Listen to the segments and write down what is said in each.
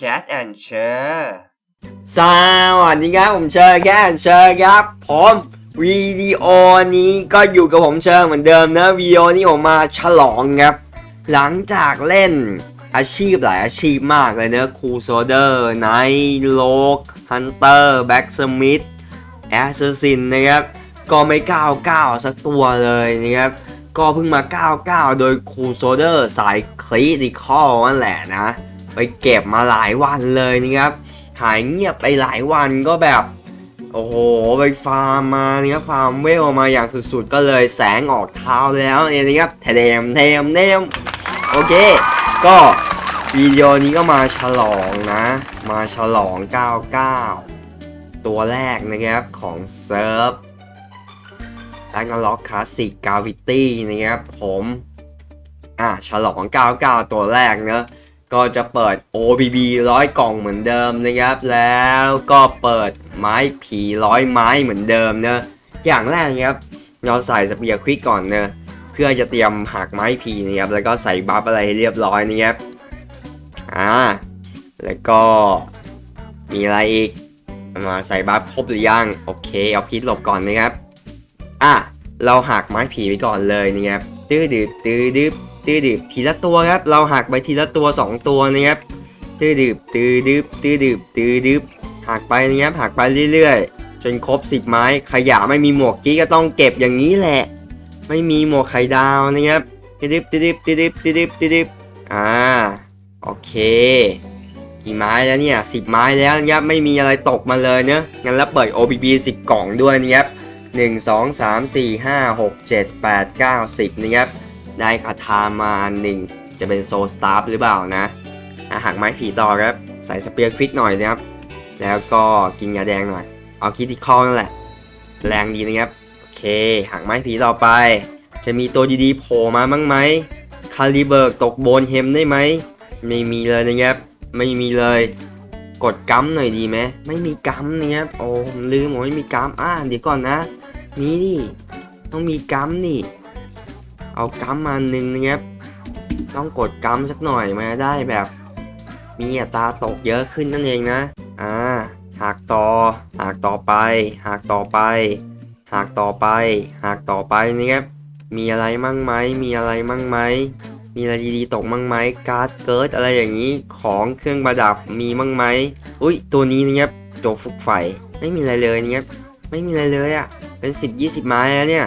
Cat and Share สวัสดีครับผมเชอร์แกนเชอร์ครับผมวิดีโอนี้ก็อยู่กับผมเชอร์เหมือนเดิมนะวิดีโอนี้ผมมาฉลองครับ หลังจากเล่นอาชีพหลายอาชีพมากเลยเนะคูโซเดอร์ไนท์โลกฮันเตอร์แบ็กสมิธแอสซซินนะครับ ก็ไม่ก้าวก้าวสักตัวเลยนะครับ ก็เพิ่งมาก้าวก้าวโดยคูโซเดอร์สายคลิติคอลนั่นแหละนะ ไปเก็บมาหลายวันเลยนะครับ หายเงียบไปหลายวันก็แบบ โอ้โห ไปฟาร์มมาเนี่ยฟาร์มเวลมาอย่างสุดๆ ก็เลยแสงออกเท้าแล้วเนี่ยนะครับเทมเทมเทมโอเค ก็วิดีโอนี้ก็มาฉลองนะ มาฉลอง 99 ตัวแรกนะครับของเซิร์ฟแลกล็อกคลาสสิกกาวิตี้นะครับผม อะ ฉลอง 99 ตัวแรกเนอะ ก็จะเปิด OBB ร้อยกล่องเหมือนเดิมนะครับ แล้วก็เปิดไม้ผีร้อยไม้เหมือนเดิมเนอะอย่างแรกนะครับเราใส่สเปียร์ควิกก่อนเนอะเพื่อจะเตรียมหักไม้ผีนะครับ แล้วก็ใส่บัฟอะไรให้เรียบร้อยนะครับอ่าแล้วก็มีอะไรอีกมาใส่บัฟครบหรือยังโอเคเอาพิษหลบก่อนนะครับอะเราหักไม้ผีไปก่อนเลยนะครับตื้อดืบตื้อดืบ ตื้อดืบทีละตัวครับ เราหักไปทีละตัว 2 ตัวนะครับตื้อดืบตื้อดืบตื้อดืบตื้อดืบหักไปนะครับหักไปเรื่อยๆ จนครบ 10 ไม้ขยะไม่มีหมวกกี้ก็ต้องเก็บอย่างนี้แหละ ไม่มีหมวกไข่ดาวนะครับตื้อดืบตื้อดืบตื้อดืบตื้อดืบตื้อดืบอ่าโอเคกี่ไม้แล้วเนี่ย10ไม้แล้วนะครับไม่มีอะไรตกมาเลยเนอะงั้นแล้วเปิด OBB 10 กล่องด้วยนะครับ 1 2 3 4 5 6 7 8 9 10 นะครับ ได้คาถามาหนึ่งจะเป็นโซสตาร์หรือเปล่านะอาหักไม้ผีต่อครับ ใส่สเปียร์ควิกหน่อยนะครับ แล้วก็กินยาแดงหน่อย เอาคิติคอลนั่นแหละ แรงดีนะครับ โอเคหักไม้ผีต่อไป จะมีตัวดีๆโผล่มาบ้างไหมคาลิเบิร์กตกโบนเฮมได้ไหม ไม่มีเลยนะครับ ไม่มีเลย กดกัมหน่อยดีไหม ไม่มีกัมนะครับ โอ้ผมลืมผมไม่มีกัมอ่าเดี๋ยวก่อนนะ นี่ดิต้องมีกัมนี่ เอากัมมาหนึ่งนะครับ ต้องกดกัมสักหน่อยมาได้แบบ มีอัตราตกเยอะขึ้นนั่นเองนะ อ่าหักต่อหักต่อไปหักต่อไปหักต่อไปหักต่อไปนะครับ มีอะไรมั่งไหม มีอะไรมั่งไหม มีอะไรดีๆตกมั่งไหม การ์ดเกิร์ดอะไรอย่างนี้ ของเครื่องประดับมีมั่งไหม อุ้ยตัวนี้นะครับโจกฟุกไฟ ไม่มีอะไรเลยนะครับ ไม่มีอะไรเลยอะ่ะ เป็น 10 20 ไม้แล้วเนี่ย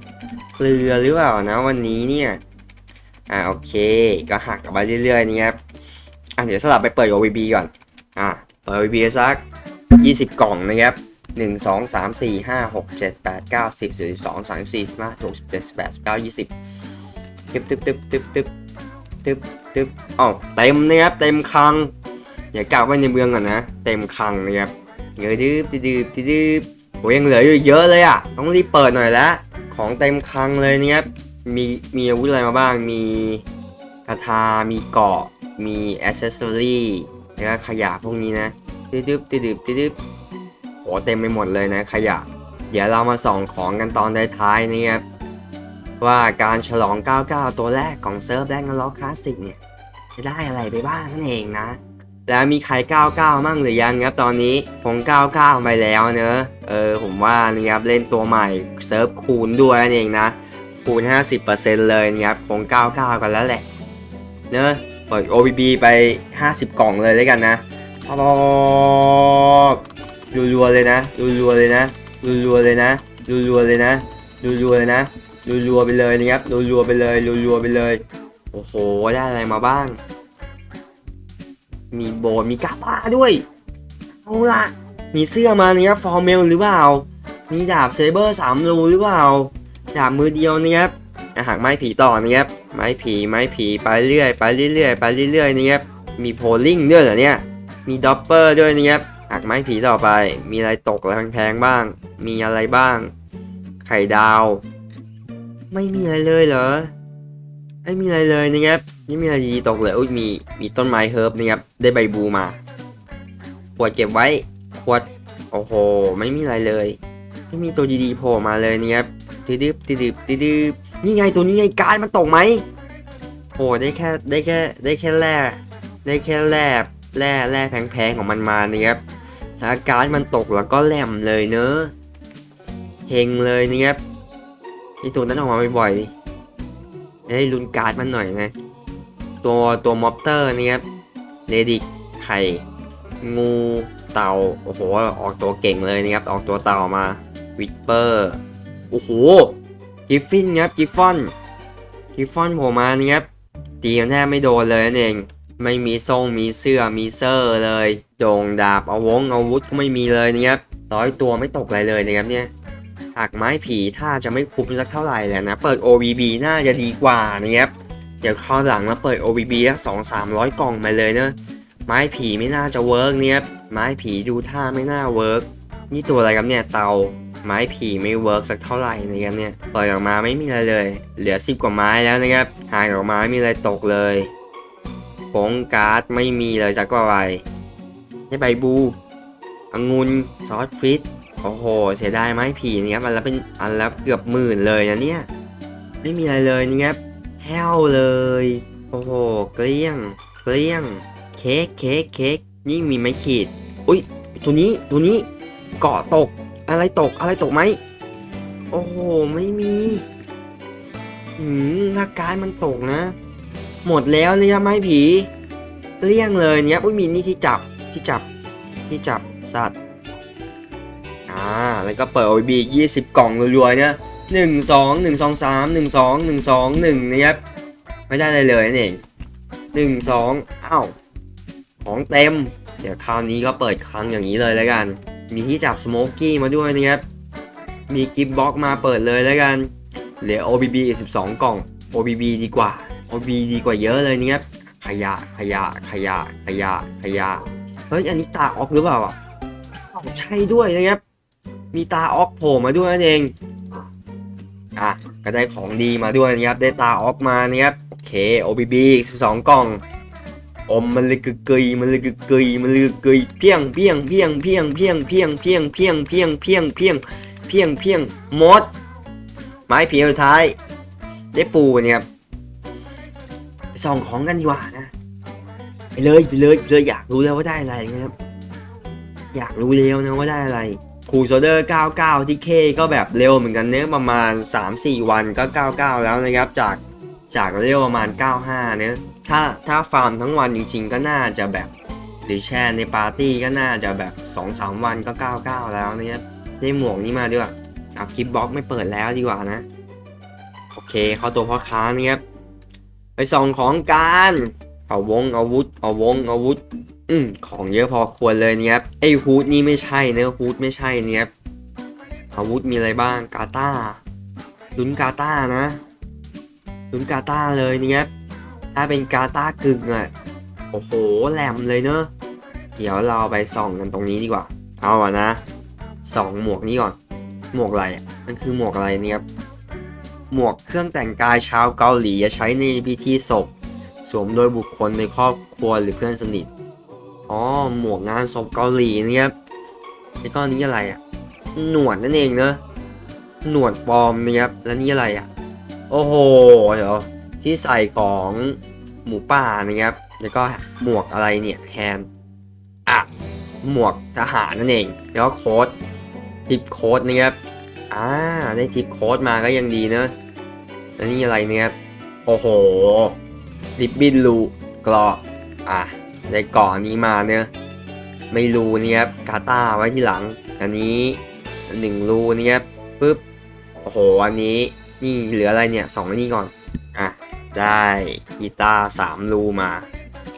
เกลือหรือเปล่านะวันนี้เนี่ย อ่าโอเค ก็หักกลับไปเรื่อยๆนี่ครับ อะเดี๋ยวสลับไปเปิด OBB ก่อน อะเปิด OBB สัก 20 กล่องนะครับ1 2 3 4 5 6 7 8 9 10 12 13 14 15 16 17 18 19 20ตึ๊บตึ๊บตึ๊บตึ๊บตึ๊บตึ๊บตึ๊บอ๋อเต็มนะครับเต็มคังอย่ากลับไว้ในเมืองก่อนนะ เต็มคังนะครับเงยดื้บดื้บดื้บดื้บโอ้ยยังเหลืออยู่เยอะเลยอะ ต้องรีบเปิดหน่อยละ ของเต็มคลังเลยนะครับมีมีอาวุธอะไรมาบ้างมีคาถามีเกาะ มีอ c เซสซอรี่แล้วก็ขยะพวกนี้นะดื้บดื้บดื้บดื้บดื้บโอ้เต็มไปหมดเลยนะขยะ เดี๋ยวเรามาส่องของกันตอนท้ายๆนี่ครับว่าการฉลอง 99 ตัวแรกของเซิร์ฟแรกนล็อกคลาสสิกเนี่ย จะได้อะไรไปบ้างนั่นเองนะ แล้วมีใคร 99 มั่งหรือยังครับตอนนี้ผม99 ไปแล้วเนอะเออผมว่านะครับเล่นตัวใหม่เซิร์ฟคูณด้วยนั่นเองนะ คูณ 50%เลยนะครับคง 99 กันแล้วแหละ เนอะเปิด OBB ไป 50 กล่องเลยแล้วกันนะพอบรัวๆเลยนะรัวๆเลยนะรัวๆเลยนะรัวๆเลยนะรัวๆเลยนะรัวๆไปเลยนะครับรัวๆไปเลยรัวๆไปเลย โอ้โห ได้อะไรมาบ้าง มีโบนมีกาตาด้วยเอาละมีเสื้อมานะครับฟอร์เมลหรือเปล่า มีดาบเซเบอร์สามรูหรือเปล่า ดาบมือเดียวนะครับอะหักไม้ผีต่อนะครับ ไม้ผีไม้ผีไปเรื่อยไปเรื่อยไปเรื่อยนะครับ มีโพลิงด้วยเหรอเนี่ย มีด็อปเปอร์ด้วยนะครับหักไม้ผีต่อไป มีอะไรตกอะไรแพงๆบ้าง มีอะไรบ้าง ไข่ดาว ไม่มีอะไรเลยเหรอ ไม่มีอะไรเลยนะครับไม่มีอะไรดีตกเลยอุ้ยมีมีต้นไม้เฮิร์บนะครับได้ใบบูมาขวดเก็บไว้ขวดโอ้โห ไม่มีอะไรเลย ไม่มีตัวดีๆโผล่มาเลยนะครับติดึบติดึบติดึบนี่ไงตัวนี้ไงการมันตกไหมโอ้ได้แค่ได้แค่ได้แค่แร่ได้แค่แร่แร่แร่แพงๆของมันมานะครับถ้าการมันตกแล้วก็แหลมเลยเนอะเฮงเลยนะครับไอตัวนั้นออกมาบ่อยๆ ดิได้ลุ้นการ์ดมันหน่อยนะ ตัวตัวม็อบเตอร์นะครับเลดิกไข่งูเต่าโอ้โหออกตัวเก่งเลยนะครับ ออกตัวเต่ามาวิปเปอร์โอ้โหกิฟฟินครับกิฟฟอนกิฟฟอนโผล่มานี่ครับตีมันแทบไม่โดนเลยนั่นเองไม่มีทรงมีเสื้อมีเซอร์เลยโด่งดาบเอาวงอาวุธก็ไม่มีเลยนะครับร้อยตัวไม่ตกอะไรเลยนะครับเนี่ยากไม้ผีถ้าจะไม่คุ้มสักเท่าไหร่แหละนะ เปิด OBB น่าจะดีกว่านะครับเดี๋ยวคราวหลังมาเปิด OBB สักสองสามร้อยกล่องมาเลยเนอะไม้ผีไม่น่าจะเวิร์กเนี่ยไม้ผีดูท่าไม่น่าเวิร์กนี่ตัวอะไรครับเนี่ยเตาไม้ผีไม่เวิร์กสักเท่าไหร่นะครับเนี่ยเปิดออกมาไม่มีอะไรเลย เหลือสิบกว่าไม้แล้วนะครับหายออกมาไม่มีอะไรตกเลยผงการ์ดไม่มีเลยสักกว่าใบให้ใบบูองุ่นซอสฟิต โอ้โห เสียดายไม้ผีนะครับอันละเป็นอันละเกือบหมื่นเลยนะเนี่ย ไม่มีอะไรเลยนะครับแห้วเลย โอ้โห เกลี้ยง เกลี้ยง เค้กเค้กเค้กนี่มีไม้ขีด อุ้ย ตัวนี้ ตัวนี้ เกาะตก อะไรตก อะไรตกไหม โอ้โห ไม่มีอืมถ้าการมันตกนะ หมดแล้วเนี่ยไม้ผี เกลี้ยงเลยเนี่ยอุ้ยมีนี่ที่จับ ที่จับ ที่จับ สัตว์ แล้วก็เปิด OB ยี่สิบกล่องรัวๆเนี่ยหนึ่งสองหนึ่งสองสามหนึ่งสองหนึ่งสองหนึ่งนะครับไม่ได้อะไรเลยนั่นเองหนึ่งสองอ้าวของเต็ม เดี๋ยวคราวนี้ก็เปิดครั้งอย่างนี้เลยแล้วกัน มีที่จับสโมกกี้มาด้วยนะครับมีกิฟต์บ็อกมาเปิดเลยแล้วกันเหลือ OBB อีก12 กล่อง OBB ดีกว่า OBB ดีกว่าเยอะเลยนะครับขยะขยะขยะขยะขยะเฮ้ยอันนี้ตาออกหรือเปล่าอะอ้าวใช่ด้วยนะครับ มีตาออกโผล่มาด้วยนั่นเองอะก็ได้ของดีมาด้วยนะครับ ได้ตาออกมานะครับโอเค OBB อีก12 กล่อง อมมันเลยกึกกยมันเลยกึกกยมันเลยกึกกยเพียงเพียงเพียงเพียงเพียงเพียงเพียงเพียงเพียงเพียงเพียงเพียงเพียงหมด ไม้เพียงสุดท้าย ได้ปูเนี่ยครับส่องของกันดีกว่านะไปเลยไปเลยไปเลยอยากรู้แล้วว่าได้อะไรนะครับ อยากรู้แล้วนะว่าได้อะไร คูโซเดอร์ 99 ที่เคก็แบบเร็วเหมือนกันเนื้อะประมาณ 3-4 วันก็ 99 แล้วนะครับ จากจากเร็วประมาณ 95 เนื้อะถ้าถ้าฟาร์มทั้งวันจริงๆ ก็น่าจะแบบหรือแช่ในปาร์ตี้ก็น่าจะแบบ 2-3 วันก็ 99 แล้วนะครับได้หมวกนี้มาด้วยเอากิฟบ็อกไม่เปิดแล้วดีกว่านะ โอเคเข้าตัวพ่อค้านะครับไปส่องของการเอาวงอาวุธเอาวงอาวุธ อืมของเยอะพอควรเลยเนี่ยครับไอฮูดนี่ไม่ใช่เนื้อฮูดไม่ใช่เนี่ยครับอาวุธมีอะไรบ้างกาตาลุ้นกาตานะลุ้นกาตาเลยเนี่ยครับถ้าเป็นกาตากึ่งอะโอ้โหแหลมเลยเนอะเดี๋ยวเราไปส่องกันตรงนี้ดีกว่า เอาอะนะส่องหมวกนี้ก่อน หมวกอะไรมันคือหมวกอะไรเนี่ยครับหมวกเครื่องแต่งกายชาวเกาหลีจะใช้ในพิธีศพ สวมโดยบุคคลในครอบครัวหรือเพื่อนสนิท อ๋อหมวกงานศพเกาหลีนะครับแล้วก็นี้อะไรอะ หนวดนั่นเองเนอะหนวดปลอมนะครับแล้วนี่อะไรอะ โอ้โหเดี๋ยวที่ใส่ของหมูป่านะครับ แล้วก็หมวกอะไรเนี่ยแฮนอะหมวกทหารนั่นเองแล้วก็โค้ดทิปโค้ดนะครับอ่าได้ทิปโค้ดมาก็ยังดีเนอะแล้วนี่อะไรเนี่ยครับ โอ้โห ลิปบินลูกรอบอะ ได้ก่อนนี้มาเนี่ยไม่รูเนี่ยครับกาตาไว้ที่หลัง อันนี้หนึ่งรูเนี่ยครับปึ๊บโอ้โหอันนี้นี่เหลืออะไรเนี่ยสองนี้ก่อนอะได้กีตาร์สามรูมา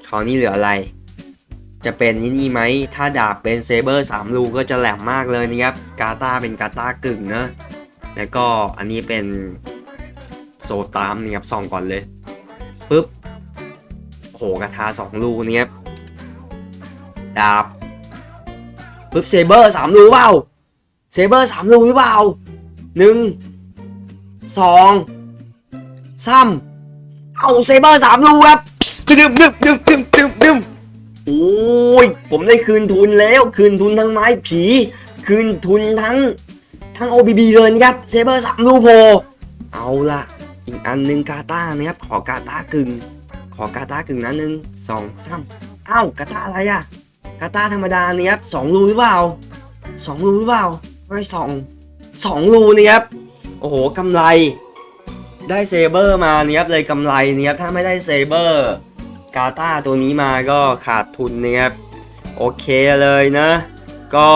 คราวนี้เหลืออะไร จะเป็นนี่นี่ไหมถ้าดาบเป็นเซเบอร์สามรูก็จะแหลมมากเลยนะครับกาตาเป็นกาตากึ่งเนอะแล้วก็อันนี้เป็นโซตามนะครับส่องก่อนเลยปึ๊บโหกระทาสองลูกเนี้ย ดาบปึ๊บเซเบอร์สามรูเปล่าเซเบอร์สามรูหรือเปล่าหนึ่งสองสามเอาเซเบอร์สามรูครับดึมดึมดึมดึมดึมดึมโอ้ยผมได้คืนทุนแล้ว คืนทุนทั้งไม้ผี คืนทุนทั้งทั้ง OBB เลยนะครับเซเบอร์สามรูโพเอาละอีกอันหนึ่งกาตานะครับ ขอกาตากึ่ง ขอกาตากึ่งนะหนึ่งสองสามเอ้ากาตาอะไรอะ กาตาธรรมดาเนี่ยครับสองรูหรือเปล่าสองรูหรือเปล่าไม่สองสองรูนี่ครับโอ้โหกำไร ได้เซเบอร์มาเนี่ยครับเลยกำไรเนี่ยครับถ้าไม่ได้เซเบอร์กาตาตัวนี้มาก็ขาดทุนนะครับโอเคเลยนะ ก็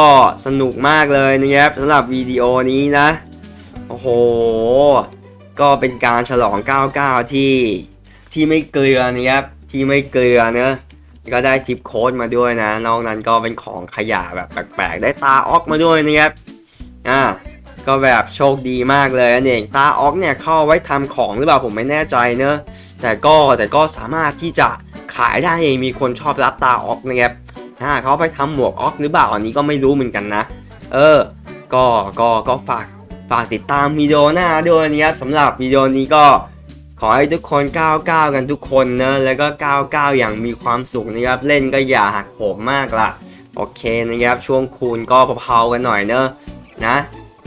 สนุกมากเลยนะครับสำหรับวิดีโอนี้นะ โอ้โห ก็เป็นการฉลอง 99 ที่ที่ไม่เกลือนะครับที่ไม่เกลือเนะ ก็ได้ทิปโค้ดมาด้วยนะ นอกนั้นก็เป็นของขยะแบบแปลกๆ ได้ตาออกมาด้วยนะครับ อ่า ก็แบบโชคดีมากเลยนั่นเอง ตาออกเนี่ยเข้าไว้ทำของหรือเปล่าผมไม่แน่ใจเนอะ แต่ก็แต่ก็สามารถที่จะขายได้เอง มีคนชอบรับตาออกนะครับ อ่าเขาไปทำหมวกออกหรือเปล่าอันนี้ก็ไม่รู้เหมือนกันนะ เออ ก็ ก็ ก็ฝาก ฝากติดตามวิดีโอหน้าด้วยนะครับสำหรับวิดีโอนี้ก็ ขอให้ทุกคน99กันทุกคนนะแล้วก็99อย่างมีความสุขนะครับ เล่นก็อย่าหักโหมมากล่ะ โอเคนะครับ ช่วงคูณก็เผาๆกันหน่อยเนอะนะ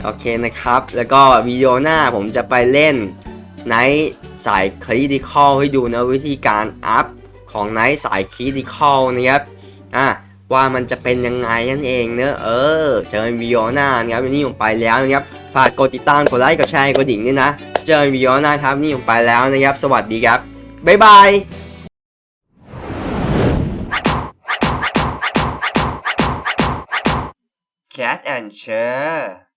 โอเคนะครับ แล้วก็วิดีโอหน้าผมจะไปเล่นไนท์สายคริติคอลให้ดูนะวิธีการอัพของไนท์สายคริติคอลนะครับอะว่ามันจะเป็นยังไงนั่นเองเนอะเออเจอวิดีโอหน้านะครับวันนี้ผมไปแล้วนะครับฝากกดติดตามกดไลค์กดแชร์กดดิ่งด้วยนะ เจอกันวิดีโอหน้าครับนนี่ผมไปแล้วนะครับ สวัสดีครับ บ๊ายบาย Cat and Chair